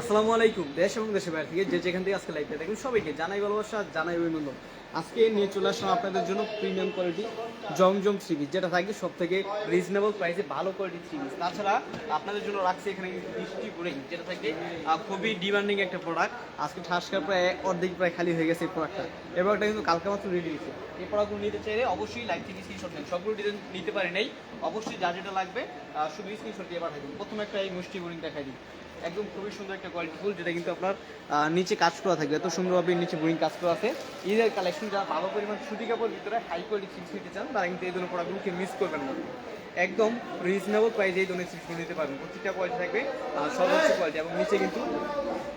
আসসালামু আলাইকুম, দেশ এবং দেশের বাইরে থেকে যে যেখান থেকে আজকে লাইভটা দেখুন সবাইকে জানাই ভালোবাসা, জানাই অভিনন্দন। আজকে নিয়ে চলে আসলাম আপনাদের জন্য প্রিমিয়াম কোয়ালিটি জমজম পিস যেটা থাকবে সব থেকে রিজনেবল প্রাইসে ভালো কোয়ালিটি পিস তাছাড়া আপনাদের জন্য রাখছি এখানে বৃষ্টি বোরিং যেটা থাকবে খুবই ডিমান্ডিং একটা প্রোডাক্ট আজকে ঠাসকার প্রায় অর্ধেক প্রায় খালি হয়ে গেছে এই প্রোডাক্টটা এই প্রোডাক্টটা কিন্তু কালকে মাত্র রেডি হয়েছে। এই প্রোডাক্টগুলো নিতে চাইলে অবশ্যই লাইভ থেকে স্ক্রিনশট নেন। সবগুলো ডিজাইন নিতে পারি নাই। অবশ্যই যা যেটা লাগবে শুধু স্ক্রিনশট দিয়ে পাঠাই দিন। প্রথমে একটা এই মুষ্টি বোরিং দেখাই দিন একদম খুবই সুন্দর একটা কোয়ালিটি ফুল যেটা কিন্তু আপনার নিচে কাজ করা থাকবে। এত সুন্দরভাবে নিচে বোরিং কাজ করা আছে। ঈদের কালেকশন যারা ভালো পরিমাণ সুতি কাপড় ভিতরে হাই কোয়ালিটি চিপস নিতে চান, তারা কিন্তু এই ধরনের প্রোডাক্টগুলোকে মিস করবেন না। একদম রিজনেবল প্রাইসে এই ধরনের চিপস নিতে পারবেন। প্রতিটা কোয়ালিটি থাকবে সর্বোচ্চ কোয়ালিটি এবং নিচে কিন্তু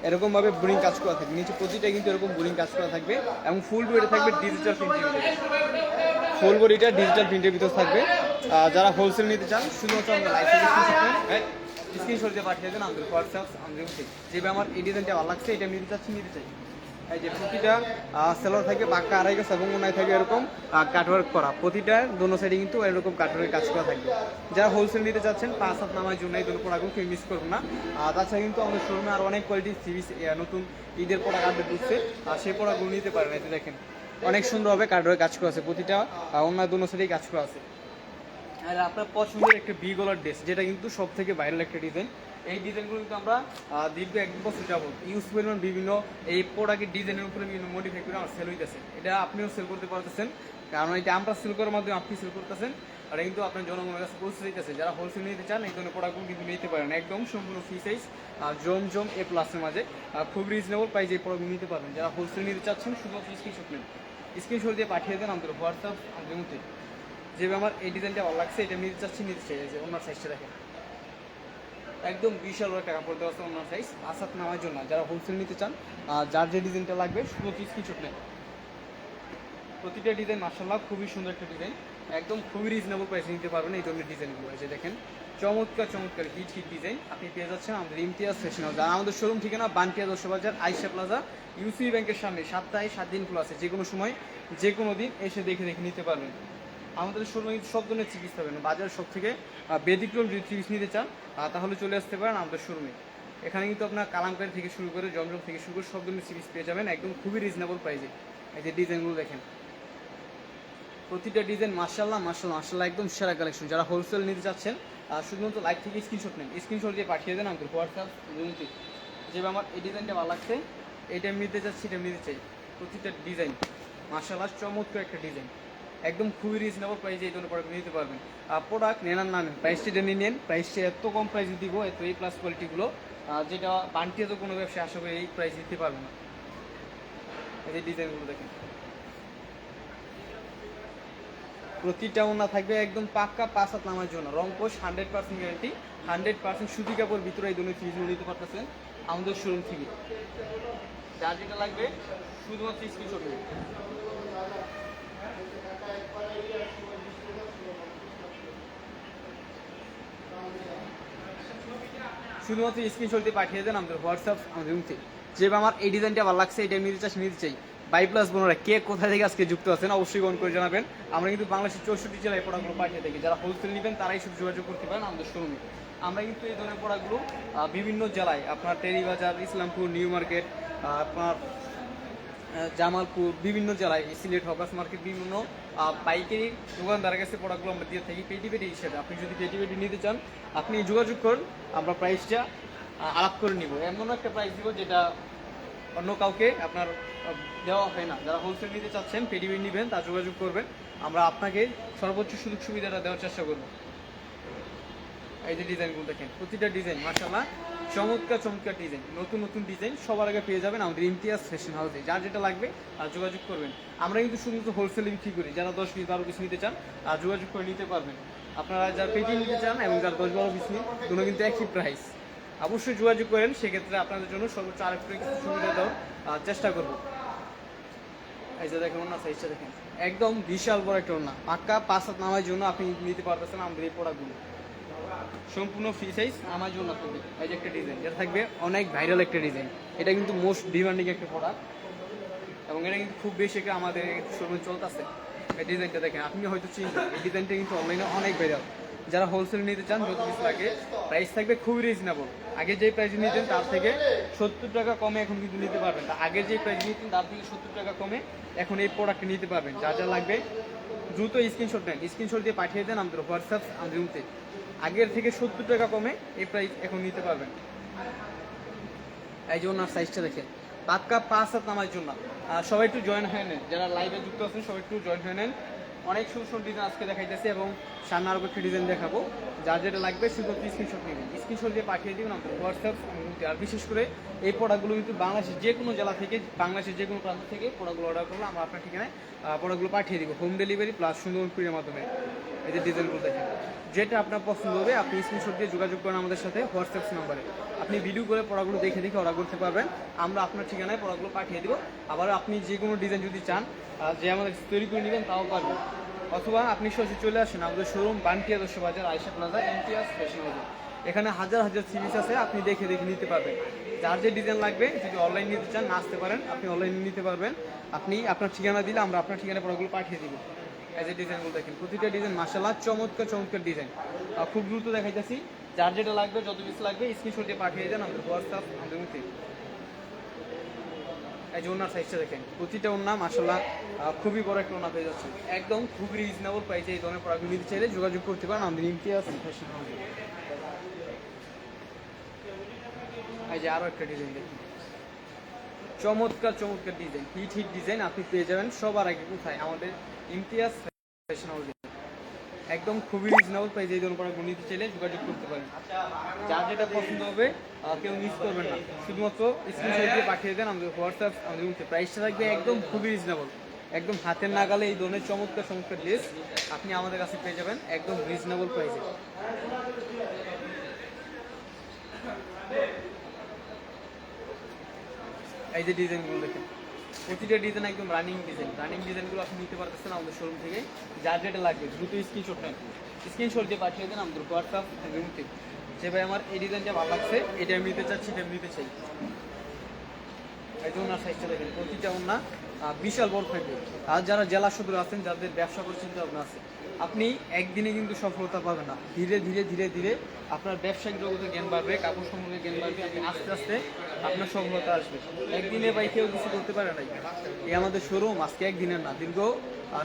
এরকমভাবে বোরিং কাজ করা থাকবে। নিচে প্রতিটা কিন্তু এরকম বোরিং কাজ করা থাকবে এবং ফুল বডিতে থাকবে ডিজিটাল প্রিন্টের ভিতরে। ফুল বডিটা ডিজিটাল প্রিন্টের ভিতর থাকবে। যারা হোলসেল নিতে চান, শুধুমাত্র আমরা লাইভ স্ক্রিনশট দিয়ে পাঠিয়ে দেন, আমাদের হোয়াটসঅ্যাপ আমাদের যেভাবে আমার এই ভালো লাগছে, এটা আমি নিতে চাচ্ছি, নিতে চাই। এই যে প্রতিটা সেলার থাকে, পাক্কা আড়াই গেছে, এবং ওনায় থাকে এরকম কাটওয়ার্ক করা। প্রতিটা, দোনো সাইডে কিন্তু এরকম কাটওয়ার্কের কাজ করা থাকবে যারা হোলসেল নিতে চাচ্ছেন, পাঁচ হাত নামার জন্য এই দুটো প্রোডাক্টগুলো কেউ মিস করবেন না। আর তাছাড়া কিন্তু আমাদের শোরুমে আর অনেক কোয়ালিটি সিরিজ নতুন ঈদের প্রোডাক্ট আপডেট দিচ্ছে আর সেই প্রোডাক্টগুলো নিতে পারেন এতে দেখেন। অনেক সুন্দরভাবে কাটওয়ার্ক কাজ করা আছে, প্রতিটা অন্য দোনো সাইডেই কাজ করা আছে। আর আপনার পছন্দের একটা বি গলার ড্রেস, যেটা কিন্তু সব থেকে ভাইরাল একটা ডিজাইন এই ডিজাইনগুলো কিন্তু আমরা দীর্ঘ এক বছর যাবত ইউজ পরিমাণ বিভিন্ন এই প্রোডাক্টের ডিজাইনের উপরে বিভিন্ন মডিফাই করে আমার সেল হইতেছে। এটা আপনিও সেল করতে পারতেছেন, কারণ এটা আমরা সেল করার মাধ্যমে আপনি সেল করতেছেন, আর কিন্তু আপনার জনগণের কাছে পৌঁছে দিতেছে যারা হোলসেল নিতে চান, এই ধরনের প্রোডাক্টগুলো কিন্তু নিতে পারেন। একদম সম্পূর্ণ ফ্রি সাইজ জম জম এ প্লাসের মাঝে খুব রিজনেবল প্রাইস এই প্রোডাক্ট নিতে পারবেন। যারা হোলসেল নিতে চাচ্ছেন, শুধুমাত্র স্ক্রিনশট নেন। স্ক্রিনশট দিয়ে পাঠিয়ে দেন আমাদের হোয়াটসঅ্যাপ আমাদের মধ্যে। যেভাবে আমার এই ডিজাইনটা ভালো লাগছে, এটা নিতে চাচ্ছি নিতে চাই, এই যে ওনার সাইজটা দেখেন। একদম বিশাল একটা কাপড় দেওয়া আছে ওনার সাইজ আসাত নামার জন্য। যারা হোলসেল নিতে চান যার যে ডিজাইনটা লাগবে, শুধু স্ক্রিনশট নেন। প্রতিটা ডিজাইন মার্শাল্লাহ খুবই সুন্দর একটা ডিজাইন। একদম খুবই রিজনেবল প্রাইসে নিতে পারবেন এই ধরনের ডিজাইনগুলো। যে দেখেন, চমৎকার চমৎকার হিট হিট ডিজাইন আপনি পেয়ে যাচ্ছেন আমাদের ইমতিয়াজ ফ্যাশন হাউস আমাদের শোরুম ঠিকানা, বানটিয়া দশ বাজার, আইসা প্লাজা ইউসি ব্যাংকের সামনে, সপ্তাহে সাত দিন খোলা আছে। যে কোনো সময় যে কোনো দিন এসে দেখে দেখে নিতে পারবেন। আমাদের শোরুমে কিন্তু সব ধরনের চিকিৎসা পাবেন। বাজার সব থেকে ব্যতিক্রম যদি চিকিৎসা নিতে চান তাহলে চলে আসতে পারেন আমাদের শোরুমে এখানে কিন্তু আপনার কালামকারি থেকে শুরু করে জমজম থেকে শুরু করে সব ধরনের চিকিৎসা পেয়ে যাবেন। একদম খুবই রিজনেবল প্রাইসে এই যে ডিজাইনগুলো দেখেন। প্রতিটা ডিজাইন মার্শাল্লাহ মার্শাল্লাহ মার্শাল্লাহ একদম সেরা কালেকশন যারা হোলসেল নিতে চাচ্ছেন শুধুমাত্র লাইভ থেকে স্ক্রিনশট নেন। স্ক্রিনশট দিয়ে পাঠিয়ে দেন আমাদের হোয়াটসঅ্যাপ জমিতে যেভাবে আমার এই ডিজাইনটা ভালো লাগছে, এটা নিতে চাচ্ছি, এটা নিতে চাই। প্রতিটা ডিজাইন মার্শাল্লাহ চমৎকার একটা ডিজাইন। একদম খুবই রিজনেবল প্রাইসে এই ধরনের প্রোডাক্ট নিতে পারবেন। আর প্রোডাক্ট নেনার নামে প্রাইসটা জেনে নেন প্রাইসটা এত কম প্রাইসে দিব, এত এই প্লাস কোয়ালিটিগুলো যেটা বান্টিয়ে তো কোনো ব্যবসা আশা করি এই প্রাইস দিতে পারবে না। এই ডিজাইনগুলো দেখেন। প্রতিটা ওনা থাকবে একদম পাক্কা পাঁচ হাত নামার জন্য। রংকোশ hundred percent guarantee hundred percent সুতি কাপড় ভিতরে এই ধরনের ফ্রিজগুলো নিতে পারতেছেন আমাদের শোরুম থেকে। যা যেটা লাগবে, শুধুমাত্র স্ক্রিনশট শুধুমাত্র স্ক্রিনশট দিয়ে পাঠিয়ে দেন আমাদের হোয়াটসঅ্যাপ আমাদের রুম থেকে যেভাবে আমার এই ডিজাইনটা ভালো লাগছে, এটা নিতে চাই নিতে চাই। বাই প্লাস বোনরা, কে কোথা থেকে আজকে যুক্ত আছেন অবশ্যই কমেন্ট করে জানাবেন। আমরা কিন্তু বাংলাদেশের চৌষট্টি জেলায় প্রোডাক্টগুলো পাঠিয়ে থাকি। যারা হোলসেল নেবেন, তারাই শুধু যোগাযোগ করতে পারেন আমাদের শোরুমে আমরা কিন্তু এই ধরনের প্রোডাক্টগুলো বিভিন্ন জেলায়, আপনার টেরিবাজার, ইসলামপুর, নিউ মার্কেট আপনার জামালপুর, বিভিন্ন জেলায়, সিলেট হকাস মার্কেট, বিভিন্ন পাইকারি দোকানদারের কাছে প্রোডাক্টগুলো আমরা দিয়ে থাকি পেটি পেটি হিসেবে। আপনি যদি পেটি পেটি নিতে চান, আপনি যোগাযোগ করুন, আমরা প্রাইসটা আলাপ করে নিব। এমন একটা প্রাইস দিব যেটা অন্য কাউকে আপনার দেওয়া হয় না। যারা হোলসেল নিতে চাচ্ছেন পেটি নেবেন তা যোগাযোগ করবেন। আমরা আপনাকে সর্বোচ্চ সুযোগ সুবিধাটা দেওয়ার চেষ্টা করব। এই যে ডিজাইনগুলো দেখেন, প্রতিটা ডিজাইন মাশাআল্লাহ। চমৎকার চমৎকার ডিজাইন নতুন নতুন ডিজাইন সবার আগে পেয়ে যাবেন আমাদের ইমতিয়াজ ফ্যাশন হাউসে যার যেটা লাগবে আর যোগাযোগ করবেন। আমরা কিন্তু শুধুমাত্র হোলসেলে বিক্রি করি। যারা দশ পিস বারো পিস নিতে চান আর যোগাযোগ করে নিতে পারবেন। আপনারা যারা পেটি নিতে চান এবং যারা দশ, বারো পিস নিন, দুটো কিন্তু একই প্রাইস অবশ্যই যোগাযোগ করেন, সেক্ষেত্রে আপনাদের জন্য সর্বোচ্চ আরেকটু সুবিধা দেওয়ার চেষ্টা করব। এই দেখেন ওনার সাইজটা দেখেন। একদম বিশাল বড় একটা ওনা পাক্কা পাঁচ হাত নামার জন্য আপনি নিতে পারতেছেন আমাদের এই প্রোডাক্টগুলো সম্পূর্ণ ফ্রি সাইজ আমার জন্য থাকবে এই যে একটা ডিজাইন এটা থাকবে অনেক ভাইরাল একটা ডিজাইন এটা কিন্তু মোস্ট ডিমান্ডিং একটা প্রোডাক্ট এবং এটা কিন্তু খুব বেশি একটা আমাদের শোরুমে চলতেছে। এই ডিজাইনটা দেখেন, আপনি হয়তো চিনবেন এই ডিজাইনটা কিন্তু অনলাইনে অনেক ভাইরাল যারা হোলসেল নিতে চান যত কিছু লাগে প্রাইস থাকবে খুবই রিজনেবল আগে যে প্রাইস নিতেন, তার থেকে সত্তর টাকা কমে এখন কিন্তু নিতে পারবেন। আগে যে প্রাইস নিতেন, তার থেকে সত্তর টাকা কমে এখন এই প্রোডাক্ট নিতে পারবেন। যা যা লাগবে, দ্রুত স্ক্রিনশট নেন। স্ক্রিনশট দিয়ে পাঠিয়ে দেন আমাদের হোয়াটসঅ্যাপ আমাদের আগের থেকে সত্তর টাকা কমে এই প্রাইস এখন নিতে পারবেন। এই যে ওনার সাইজটা দেখেন। পাত কাপ পাঁচ হাত নামার জন্য। সবাই একটু জয়েন হয়ে নেন। যারা লাইভে যুক্ত আছেন সবাই একটু জয়েন হয়ে নেন। অনেক সুন্দর সুন্দর ডিজাইন আজকে দেখাইতেছি এবং সামনে আরও একটা ডিজাইন দেখাবো। যার যেটা লাগবে শুধু স্ক্রিনশট নেবেন। স্ক্রিনশট দিয়ে পাঠিয়ে দিবেন আমাদের হোয়াটসঅ্যাপ আর বিশেষ করে এই প্রোডাক্টগুলো কিন্তু বাংলাদেশের যে কোনো জেলা থেকে বাংলাদেশের যে কোনো প্রান্ত থেকে প্রোডাক্টগুলো অর্ডার করলে আমরা আপনার ঠিকানায় প্রোডাক্টগুলো পাঠিয়ে দিব। হোম ডেলিভারি প্লাস সুন্দর কুরিয়ার মাধ্যমে। এই ডিজাইনগুলো দেখেন। যেটা আপনার পছন্দ হবে, আপনি স্ক্রিনশট দিয়ে যোগাযোগ করেন আমাদের সাথে হোয়াটসঅ্যাপ নাম্বারে আপনি ভিডিও করে পড়াগুলো দেখে দেখে অর্ডার করতে পারবেন। আমরা আপনার ঠিকানায় পড়াগুলো পাঠিয়ে দিব। আবার আপনি যে কোনো ডিজাইন যদি চান যে আমাদের তৈরি করে নেবেন তাও পারবেন। অথবা আপনি সরাসরি চলে আসেন আমাদের শোরুম বান্টিয়া দশ বাজার আয়সা প্লাজা এমটিএস ফ্যাশন হাউসে এখানে হাজার হাজার সিরিজ আছে, আপনি দেখে দেখে নিতে পারবেন। যার যে ডিজাইন লাগবে, যদি অনলাইন নিতে চান, না আসতে পারেন, আপনি অনলাইনে নিতে পারবেন। আপনি আপনার ঠিকানা দিলে আমরা আপনার ঠিকানা পড়াগুলো পাঠিয়ে দিব। এই যে ডিজাইনগুলো দেখেন প্রতিটা ডিজাইন মাসাল্লাহ চমৎকার চমৎকার ডিজাইন খুব দ্রুত দেখাইতেছি। যার যেটা লাগবে, যত পিস লাগবে স্ক্রিনশট দিয়ে পাঠিয়ে দেন আমাদের হোয়াটসঅ্যাপ আমাদের মধ্যে। এই যে ওনার সাইজটা দেখেন, প্রতিটা ওনা মাসাল্লাহ খুবই বড় একটা ওনা পেয়ে যাচ্ছে একদম খুবই রিজনেবল প্রাইসে এই ধরনের প্রোডাক্ট নিতে চাইলে যোগাযোগ করতে পারেন, আমাদের ইমতিয়াজ ফ্যাশন হাউসে এই যে আরও একটা ডিজাইন দেখুন চমৎকার চমৎকার ডিজাইন হিট হিট ডিজাইন আপনি পেয়ে যাবেন সবার আগে কোথায়? আমাদের ইমতিয়াজ ফ্যাশন একদম খুবই রিজনেবল প্রাইস এই ধরনের প্রোডাক্ট নিতে চাইলে যোগাযোগ করতে পারেন। যার যেটা পছন্দ হবে কেউ মিস করবেন না। শুধুমাত্র স্ক্রিনশট দিয়ে পাঠিয়ে দেন, আমাদের হোয়াটসঅ্যাপ আমাদের রুমতে প্রাইসটা থাকবে একদম খুবই রিজনেবল একদম হাতের নাগালে এই ধরনের চমৎকার চমৎকার ড্রেস আপনি আমাদের কাছে পেয়ে যাবেন একদম রিজনেবল প্রাইসে এই যে ডিজাইনগুলো দেখেন। প্রতিটা ডিজাইন একদম রানিং ডিজাইন রানিং ডিজাইনগুলো আপনি নিতে পারতেছেন আমাদের শোরুম থেকে। যার যেটা লাগবে, দ্রুত স্ক্রিনশট নেন। স্ক্রিনশট দিয়ে পাঠিয়ে দেন আমাদের হোয়াটসঅ্যাপ রুমতে যে ভাই, আমার এই ডিজাইনটা ভালো লাগছে, এটা আমি নিতে চাচ্ছি, এটা আমি নিতে চাই। এই যে ওনার সাইজটা দেখেন, প্রতিটা ওনার বিশাল বড় থাকবে আর যারা জেলা সদর আছেন, যাদের ব্যবসা করার চিন্তা ভাবনা আছে আপনি একদিনে কিন্তু সফলতা পাবেন না। ধীরে ধীরে ধীরে ধীরে আপনার ব্যবসায়িক জগতে জ্ঞান বাড়বে, কাপড় সম্বন্ধে জ্ঞান বাড়বে, আপনি আস্তে আস্তে আপনার সফলতা আসবে। একদিনে ভাই কেউ কিছু করতে পারে নাই। এই আমাদের শোরুম আজকে একদিনের না, দীর্ঘ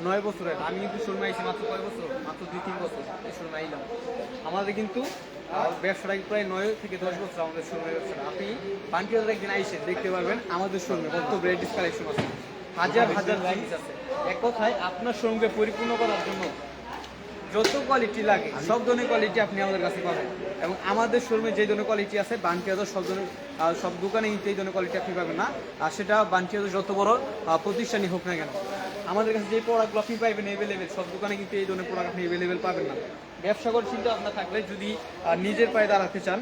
নয় বছরের। আমি কিন্তু শোরুমে আইছি মাত্র কয় বছর? মাত্র দুই, তিন বছর এই শোরুমে আইলাম। আমাদের কিন্তু ব্যবসাটা প্রায় নয় থেকে দশ বছর আমাদের শোরুমের ব্যবসাটা। আপনি পান্টিয়াদের একদিন আইসে দেখতে পারবেন, আমাদের শোরুমে কত ব্রেডিস কালেকশন আছে। হাজার হাজার জিনিস আছে। এক কথায় আপনার শোরুমকে পরিপূর্ণ করার জন্য যত কোয়ালিটি লাগে, সব ধরনের কোয়ালিটি আপনি আমাদের কাছে পাবেন। এবং আমাদের শোরুমে যে ধরনের কোয়ালিটি আছে বান্টিয়াদের সব ধরনের সব দোকানে এই ধরনের কোয়ালিটি আপনি পাবেন না। আর সেটা বান্টিয়াদের যত বড় প্রতিষ্ঠানই হোক না কেন। আমাদের কাছে যে প্রোডাক্টগুলো আপনি পাইবেন এভেলেবেল সব দোকানে কিন্তু এই ধরনের প্রোডাক্ট আপনি অ্যাভেলেবেল পাবেন না। ব্যবসা করার চিন্তা আপনার থাকলে যদি নিজের পায়ে দাঁড়াতে চান,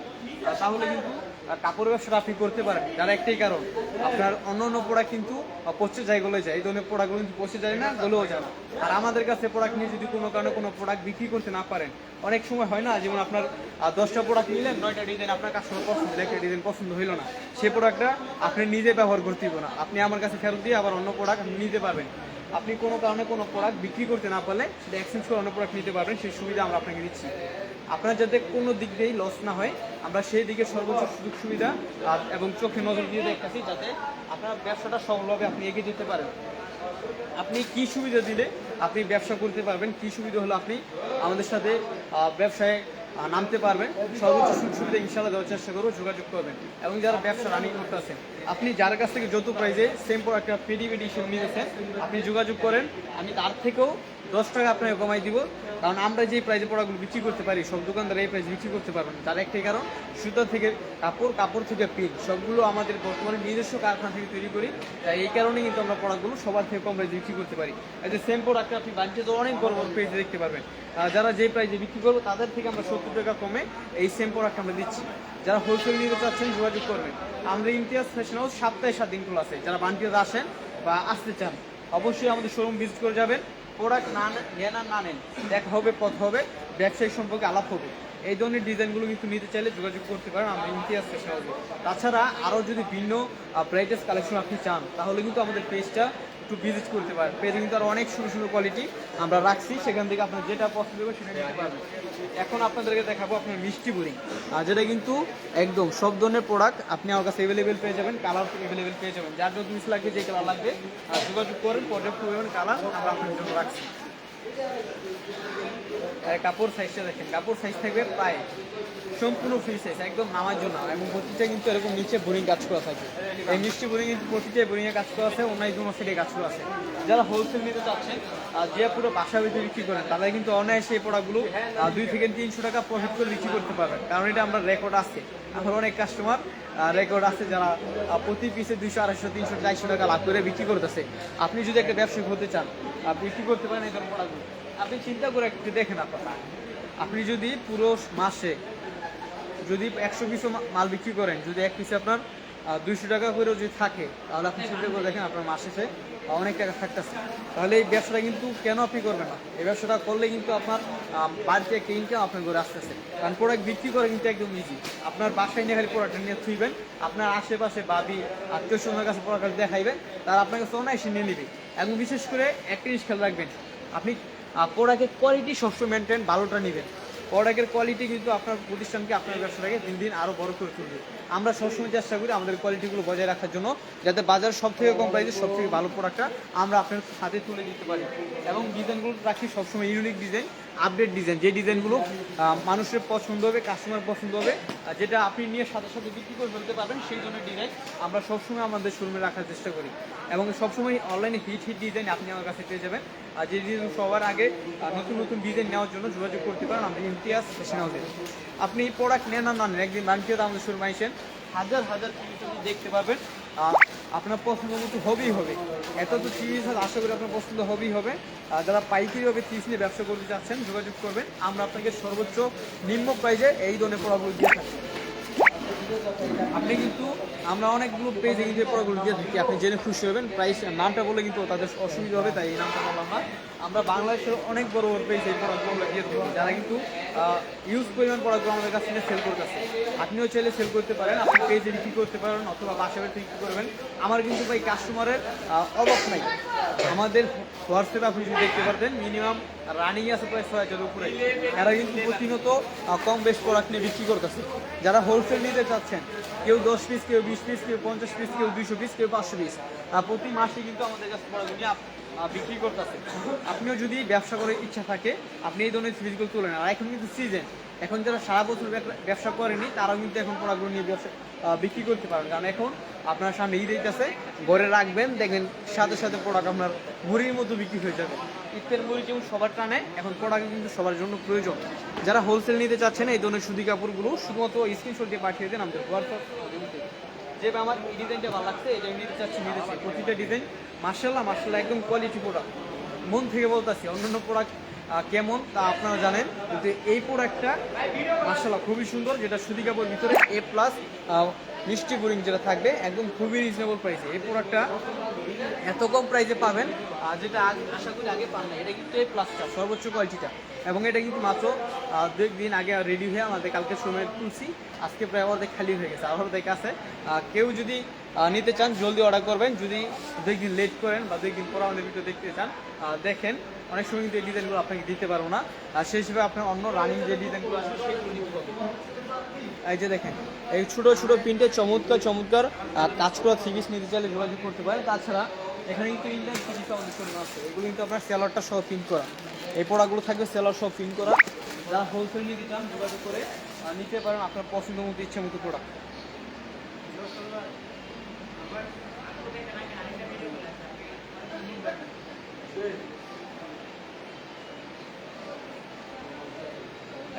তাহলে কিন্তু আহ, কাপড়ের ব্যবসাটা আপনি করতে পারেন। তার একটাই কারণ আপনার অন্য অন্য প্রোডাক্ট কিন্তু পচে যায় গলে যায়। এই ধরনের প্রোডাক্টগুলো কিন্তু পচে যায় না গলেও যায় না। আর আমাদের কাছে প্রোডাক্ট নিয়ে যদি কোনো কারণে কোনো প্রোডাক্ট বিক্রি করতে না পারেন অনেক সময় হয় না যেমন আপনার দশটা প্রোডাক্ট নিলেন নয়টা ডিজাইন আপনার কাস্টমার পছন্দ একটা ডিজাইন পছন্দ হইল না। সেই প্রোডাক্টটা আপনি নিজে ব্যবহার করতে দিব না। আপনি আমার কাছে ফেরত দিয়ে আবার অন্য প্রোডাক্ট আপনি নিতে পারবেন আপনি কোনো কারণে কোনো প্রোডাক্ট বিক্রি করতে না পারলে সেটা এক্সচেঞ্জ করে অন্য প্রোডাক্ট নিতে পারবেন সেই সুবিধা আমরা আপনাকে দিচ্ছি। আপনার যাতে কোনো দিক দিয়েই লস না হয়, আমরা সেই দিকে সর্বোচ্চ সুযোগ সুবিধা এবং চোখে নজর দিয়ে দেখতেছি যাতে আপনার ব্যবসাটা সফলভাবে আপনি এগিয়ে যেতে পারেন। আপনি কি সুবিধা দিলে আপনি ব্যবসা করতে পারবেন, কি সুবিধা হলো আপনি আমাদের সাথে ব্যবসায় নামতে পারবেন, সর্বোচ্চ সুযোগ সুবিধা ইনশাল্লাহ দেওয়ার চেষ্টা করব, যোগাযোগ করবেন এবং যারা ব্যবসা রানিং করতে আছেন আপনি যার কাছ থেকে যত প্রাইজে সেম প্রোডাক্টটা পেডি পেডি হিসেবে নিয়েছেন, আপনি যোগাযোগ করেন, আমি তার থেকেও দশ টাকা আপনাকে কমাই দিব। কারণ আমরা যে প্রাইজে প্রোডাক্টগুলো বিক্রি করতে পারি, সব দোকানদার এই প্রাইস বিক্রি করতে পারবেন তার একটাই কারণ, সুতা থেকে কাপড় কাপড় থেকে পিন সবগুলো আমাদের বর্তমানে নিজস্ব কারখানা থেকে তৈরি করি। তাই এই কারণে কিন্তু আমরা প্রোডাক্টগুলো সবার থেকে কম প্রাইসে বিক্রি করতে পারি। এই যে সেম প্রোডাক্ট আপনি বাড়িতে তো অনেক বড় বড় পেজে দেখতে পারবেন। যারা যে প্রাইসে বিক্রি করব, তাদের থেকে আমরা সত্তর টাকা কমে এই সেম প্রোডাক্ট আমরা দিচ্ছি। যারা হোলসেল নিতে চাচ্ছেন, যোগাযোগ করবেন। আমরা ইমতিয়াজ ফ্যাশন হাউস সপ্তাহে সাত দিন খোলা আছে। যারা বান্টিয়াতে আসেন বা আসতে চান অবশ্যই আমাদের শোরুম ভিজিট করে যাবেন। প্রোডাক্ট না নেন আর না নেন, দেখা হবে, পথ হবে, ব্যবসায়ী সম্পর্কে আলাপ হবে। এই ধরনের ডিজাইনগুলো কিন্তু নিতে চাইলে যোগাযোগ করতে পারেন, আমরা ইমতিয়াজ হাউসে তাছাড়া আরও যদি ভিন্ন ব্রাইটেস্ট কালেকশন আপনি চান, তাহলে কিন্তু আমাদের পেজটা একটু ভিজিট করতে পারেন। পেজে কিন্তু আরও অনেক সুন্দর সুন্দর কোয়ালিটি আমরা রাখছি, সেখান থেকে আপনার যেটা পছন্দ হবে সেটা নিতে পারবেন। এখন আপনাদেরকে দেখাবো আপনার মিষ্টি বুড়ি আর যেটা কিন্তু একদম সব ধরনের প্রোডাক্ট আপনি আমার কাছে অ্যাভেলেবেল পেয়ে যাবেন কালার অ্যাভেলেবেল পেয়ে যাবেন। যার যত মিস লাগবে, যে কালার লাগবে, আর যোগাযোগ করেন, পর্যাপ্ত পরিমাণ কালার আমরা আপনার জন্য রাখছি। কাপড় সাইজটা দেখেন, কাপড় সাইজ থাকবে প্রায় সম্পূর্ণ ফ্রি সাইজ একদম নামার জন্য এবং প্রতিটা কিন্তু এরকম নিচে বোরিং কাজ করা থাকে। এই মিষ্টি বোরিং কিন্তু প্রতিটা বোরিং কাজ করা আছে অন্য দুনো সাইডে কাজ করা আছে। যারা হোলসেল নিতে চাচ্ছেন আর যে পুরো বাসা ভিতরে বিক্রি করেন তারা কিন্তু অনায়াসে এই প্রোডাক্টগুলো দুই থেকে তিনশো টাকা প্রফিট করে বিক্রি করতে পারবেন, কারণ এটা আমরা রেকর্ড আছে। আমার অনেক কাস্টমার রেকর্ড আছে যারা প্রতি পিসে দুইশো, আড়াইশো, তিনশো, চারশো টাকা লাভ করে বিক্রি করতেছে। আপনি যদি একটা ব্যবসায়িক হতে চান বিক্রি করতে পারেন এই ধরনের প্রোডাক্টগুলো আপনি চিন্তা করে একটু দেখেন আপনারা আপনি যদি পুরো মাসে যদি একশো পিসও মাল বিক্রি করেন, যদি এক পিসে আপনার দুইশো টাকা করেও যদি থাকে, তাহলে আপনি চিন্তা করে দেখেন আপনার মাসে শেষে অনেক টাকা থাকতেছে। তাহলে এই ব্যবসাটা কিন্তু কেন আপনি করবেন না? এই ব্যবসাটা করলে কিন্তু আপনার বাড়িতে একটা ইনকাম আপনার করে আসতেছে। কারণ প্রোডাক্ট বিক্রি করে কিন্তু একদম ইজি আপনার বাসায় নিয়ে খালি প্রোডাক্টটা নিয়ে থুইবেন, আপনার আশেপাশে বাবি আত্মীয় স্বজনের কাছে প্রোডাক্ট দেখাইবেন, তারা আপনার কাছে অনায়াসে নিয়ে নেবে। এবং বিশেষ করে একটা জিনিস খেয়াল রাখবেন, আপনি প্রোডাক্টের কোয়ালিটি সবসময় মেনটেন ভালোটা নেবেন। প্রোডাক্টের কোয়ালিটি কিন্তু আপনার প্রতিষ্ঠানকে, আপনার ব্যবসাটাকে দিন দিন আরও বড় করে তুলবে। আমরা সবসময় চেষ্টা করি আমাদের কোয়ালিটিগুলো বজায় রাখার জন্য, যাতে বাজার সব থেকে কম প্রাইসে সব থেকে ভালো প্রোডাক্টটা আমরা আপনার হাতে তুলে দিতে পারি। এবং ডিজাইনগুলো রাখি সবসময় ইউনিক ডিজাইন আপডেট ডিজাইন যে ডিজাইনগুলো মানুষের পছন্দ হবে কাস্টমার পছন্দ হবে যেটা আপনি নিয়ে সাথে সাথে বিক্রি করে ফেলতে পারবেন, সেই ধরনের ডিজাইন আমরা সবসময় আমাদের শোরুমে রাখার চেষ্টা করি। এবং সবসময় অনলাইনে হিট হিট ডিজাইন আপনি আমার কাছে পেয়ে যাবেন। আর যে ডিজাইন সবার আগে নতুন নতুন ডিজাইন নেওয়ার জন্য যোগাযোগ করতে পারেন আমাদের ইমতিয়াজ ফ্যাশন হাউসে আপনি প্রোডাক্ট নেন না, নেন, একদিন বানকিতে আমাদের শোরুমে আসেন হাজার হাজার দেখতে পাবেন। আপনার পছন্দ মতো হবেই হবে। এত তো তিরিশ হাজার আশা করি আপনার পছন্দ হবেই হবে। যারা পাইকারিভাবে তিরিশ নিয়ে ব্যবসা করতে চাচ্ছেন, যোগাযোগ করবেন। আমরা আপনাকে সর্বোচ্চ নিম্ন প্রাইজে এই ধরনের প্রোডাক্টগুলো দিয়ে থাকি। আপনি কিন্তু আমরা অনেকগুলো পেজে কিন্তু প্রোডাক্টগুলো দিয়ে থাকি, আপনি জেনে খুশি হবেন প্রাইস নামটা বলে কিন্তু তাদের অসুবিধা হবে, তাই এই নামটা বললাম না। আমরা বাংলাদেশের অনেক বড় বড় পেজ এই প্রোডাক্টগুলো দিয়ে থাকি, যারা কিন্তু ইউজ পরিমাণ প্রোডাক্টগুলো আমাদের কাছ থেকে সেল করতেছে আপনিও চাইলে সেল করতে পারেন, আপনি পেজে বিক্রি করতে পারেন, অথবা বাসা বাড়িতে বিক্রি করবেন। আমার কিন্তু ভাই কাস্টমারের অভাব নাই। আমাদের হোয়াটসঅ্যাপে আপনি যদি দেখতে পারতেন মিনিমাম রানিং আছে প্রায় ছয় হাজার উপরে। এরা কিন্তু প্রতিনিয়ত কম বেশ প্রোডাক্ট নিয়ে বিক্রি করতেছে। যারা হোলসেল নিতে চাচ্ছেন, কেউ দশ পিস কেউ বিশ পিস কেউ পঞ্চাশ পিস কেউ দুইশো পিস কেউ পাঁচশো পিস প্রতি মাসে কিন্তু আমাদের কাছে প্রোডাক্ট নিয়ে বিক্রি করতেছে। আপনিও যদি ব্যবসা করার ইচ্ছা থাকে, আপনি এই ধরনের ফিজিক্যাল তুলেন আর এখন কিন্তু সিজন এখন যারা সারা বছর ব্যব- ব্যবসা করেনি, তারাও কিন্তু এখন প্রোডাক্টগুলো নিয়ে ব্যবসা বিক্রি করতে পারেন। কারণ এখন আপনার সামনে ঈদ আছে ঘরে রাখবেন, দেখবেন সাথে সাথে প্রোডাক্ট আপনার মুড়ির মতো বিক্রি হয়ে যাবে। ঈদের মুড়ি যেমন সবার টানে, এখন প্রোডাক্ট কিন্তু সবার জন্য প্রয়োজন। যারা হোলসেল নিতে চাচ্ছেন, এই ধরনের সুতি কাপড়গুলো শুধুমাত্র স্ক্রিনশট দিয়ে পাঠিয়ে দেন আমাদের হোয়াটসঅ্যাপ যে আমার এই ডিজাইনটা ভালো লাগছে এটা নিতে চাচ্ছি, নিতে চাই। প্রতিটা ডিজাইন মার্শাল্লাহ মার্শাল্লাহ একদম কোয়ালিটি প্রোডাক্ট মন থেকে বলতেছি, অন্যান্য প্রোডাক্ট কেমন তা আপনারা জানেন, কিন্তু এই প্রোডাক্টটা মার্শাল্লাহ খুবই সুন্দর, যেটা সুতি কাপড় ভিতরে এ প্লাস মিষ্টি বোরিং যেটা থাকবে একদম খুবই রিজনেবল প্রাইসে এই প্রোডাক্টটা এত কম প্রাইসে পাবেন আহ, যেটা আশা করি আগে পান না এটা কিন্তু এই প্লাসটা সর্বোচ্চ কোয়ালিটিটা এবং এটা কিন্তু মাত্র আহ, দু একদিন আগে রেডি হয়ে আমাদের কালকে সময় তুলছি। আজকে প্রায় অর্ধেক খালি হয়ে গেছে আর অর্ধেক আছে। কেউ যদি নিতে চান জলদি অর্ডার করবেন। যদি দু একদিন লেট করেন বা দুই দিন পর আমাদের ভিডিও দেখতে চান দেখেন। অনেক সময় কিন্তু এই ডিজাইনগুলো আপনাকে দিতে পারব না। আর সেই হিসেবে আপনার অন্য রানিং যে ডিজাইনগুলো আছে সেগুলো এই যে দেখেন, এই ছোটো ছোটো প্রিন্টে চমৎকার চমৎকার কাজ করা থ্রি পিস নিতে চাইলে যোগাযোগ করতে পারেন। তাছাড়া এখানে কিন্তু ইন্ডিয়ান পিস আমাদের আছে। এগুলো কিন্তু আপনার সেলারটা সহ প্রিন্ট করা। এই প্রোডাক্টগুলো থাকবে সেলার সহ প্রিন্ট করা। যারা হোলসেল নিতে চান, যোগাযোগ করে নিতে পারেন আপনার পছন্দ মতো, ইচ্ছে মতো প্রোডাক্ট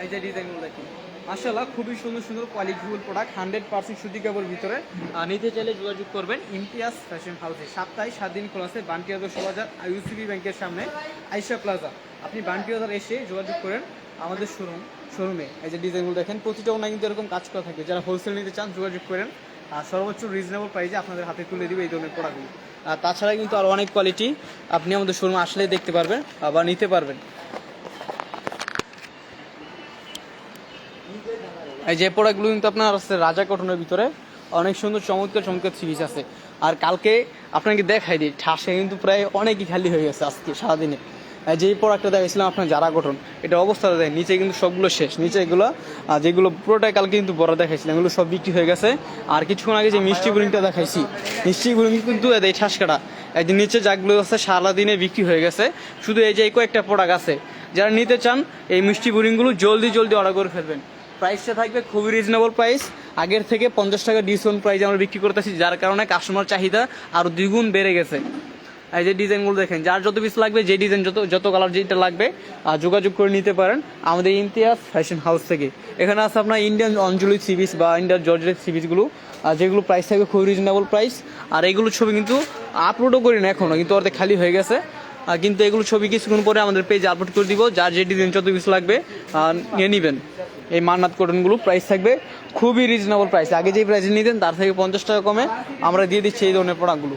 এই যে ডিজাইনগুলো দেখুন। মাশাআল্লাহ, খুবই সুন্দর সুন্দর কোয়ালিটিফুল প্রোডাক্ট হান্ড্রেড পার্সেন্ট সুতি কাপড় ভিতরে। নিতে চাইলে যোগাযোগ করবেন ইমতিয়াজ ফ্যাশন হাউসে সপ্তাহে সাত দিন খোলা আছে বান্টিয়া দশ বাজার ইউসিবি ব্যাংকের সামনে আইসা প্লাজা আপনি বান্টিয়া বাজার এসে যোগাযোগ করেন আমাদের শোরুম শোরুমে এই যে ডিজাইনগুলো দেখেন, প্রতিটা ওনার কিন্তু এরকম কাজ করা থাকবে যারা হোলসেল নিতে চান, যোগাযোগ করেন। আর সর্বোচ্চ রিজনেবল প্রাইসে আপনাদের হাতে তুলে দিবে এই ধরনের প্রোডাক্টগুলো আর তাছাড়া কিন্তু আরও অনেক কোয়ালিটি আপনি আমাদের শোরুমে আসলেই দেখতে পারবেন, আবার নিতে পারবেন। এই যে প্রোডাক্টগুলো কিন্তু আপনার আছে রাজা কটনের ভিতরে, অনেক সুন্দর চমৎকার চমৎকার সিরিজ আছে। আর কালকে আপনাকে দেখাই দিই, ঠাসে কিন্তু প্রায় অনেকই খালি হয়ে গেছে আজকে, সারাদিনে। যেই প্রোডাক্টটা দেখাইছিলাম আপনার যারা গঠন এটা অবস্থা দেয় নিচে কিন্তু সবগুলো শেষ। নিচে এগুলো যেগুলো পুরোটাই কালকে কিন্তু বড় দেখাইছিলাম, এগুলো সব বিক্রি হয়ে গেছে। আর কিছুক্ষণ আগে যে মিষ্টি গুলিংটা দেখাইছি, মিষ্টি গুলিং কিন্তু এই ঠাস কাটা, এই যে নিচে যাগুলো আছে সারাদিনে বিক্রি হয়ে গেছে। শুধু এই যে কয়েকটা প্রোডাক্ট আছে, যারা নিতে চান, এই মিষ্টি বুরিংগুলো জলদি জলদি অর্ডার করে ফেলবেন। প্রাইসটা থাকবে খুবই রিজনেবল প্রাইস আগের থেকে পঞ্চাশ টাকা ডিসকাউন্ট প্রাইসে আমরা বিক্রি করতেছি, যার কারণে কাস্টমার চাহিদা আরও দ্বিগুণ বেড়ে গেছে। এই যে ডিজাইনগুলো দেখেন, যার যত পিস লাগবে, যে ডিজাইন যত যত কালার যেটা লাগবে যোগাযোগ করে নিতে পারেন আমাদের ইমতিয়াজ ফ্যাশন হাউস থেকে। এখানে আছে আপনার ইন্ডিয়ান অঞ্জলি সিরিজ বা ইন্ডিয়ান জর্জের সিরিজগুলো আর যেগুলো প্রাইস থাকবে খুবই রিজনেবল প্রাইস আর এইগুলো ছবি কিন্তু আপলোডও করি না এখনও কিন্তু অর্ধেক খালি হয়ে গেছে। কিন্তু এগুলো ছবি কিছুক্ষণ পরে আমাদের পেজে আপলোড করে দিব। যার যে ডিজাইন যত পিস লাগবে নিয়ে নেবেন। এই মান্নাত কটনগুলো প্রাইস থাকবে খুবই রিজনেবল প্রাইস আগে যেই প্রাইসে নিতেন তার থেকে পঞ্চাশ টাকা কমে আমরা দিয়ে দিচ্ছি এই ধরনের প্রোডাক্টগুলো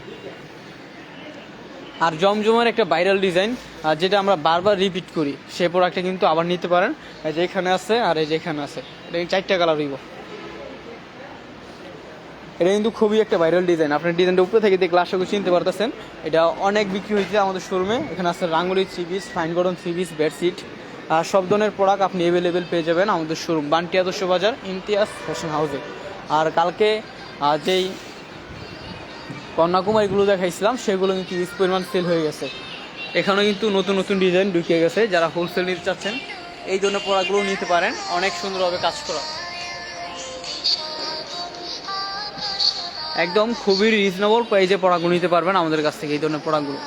আর জমজমের একটা ভাইরাল ডিজাইন যেটা আমরা বারবার রিপিট করি, সেই প্রোডাক্টটা কিন্তু আবার নিতে পারেন। এই যে এখানে আছে আর এই যে এখানে আছে। এটা কিন্তু চারটা কালার হইব। এটা কিন্তু খুবই একটা ভাইরাল ডিজাইন আপনার ডিজাইনটা উপরে থেকে দেখলে আশা করি চিনতে পারতেছেন। এটা অনেক বিক্রি হয়েছে আমাদের শোরুমে এখানে আছে রাঙ্গুলি থ্রি পিস ফাইন গড়ন থ্রি পিস বেডশিট সব ধরনের প্রোডাক্ট আপনি অ্যাভেলেবেল পেয়ে যাবেন আমাদের শোরুম বান্টি আদর্শ বাজার ইমতিয়াজ ফ্যাশন হাউসে আর কালকে যেই কন্যাকুমারীগুলো দেখাইছিলাম, সেগুলো কিন্তু ইউজ পরিমাণ সেল হয়ে গেছে। এখানেও কিন্তু নতুন নতুন ডিজাইন ঢুকিয়ে গেছে, যারা হোলসেল নিতে চাচ্ছেন, এই ধরনের প্রোডাক্টগুলো নিতে পারেন। অনেক সুন্দরভাবে কাজ করা। একদম খুবই রিজনেবল প্রাইজে প্রোডাক্টগুলো নিতে পারবেন আমাদের কাছ থেকে এই ধরনের প্রোডাক্টগুলো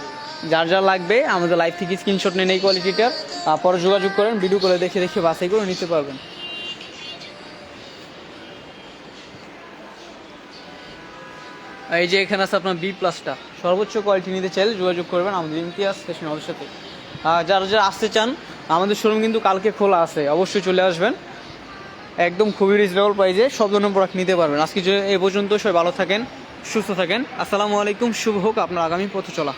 যার যা লাগবে, আমাদের লাইভ থেকে স্ক্রিনশট নেন এই কোয়ালিটিটার তারপরে যোগাযোগ করেন ভিডিও করে দেখে দেখে বাছাই করে নিতে পারবেন। এই যে এখানে আছে আপনার বি প্লাসটা সর্বোচ্চ কোয়ালিটি নিতে চাইলে যোগাযোগ করবেন, আমাদের ইমতিয়াজ ফ্যাশন হাউসের সাথে যারা যারা আসতে চান, আমাদের শোরুম কিন্তু কালকে খোলা আছে, অবশ্যই চলে আসবেন। একদম খুবই রিজনেবল প্রাইসে সব ধরনের প্রোডাক্ট নিতে পারবেন। আজকে এ পর্যন্ত সবাই ভালো থাকেন, সুস্থ থাকেন। আসসালামু আলাইকুম, শুভ হোক আপনার আগামী পথ চলা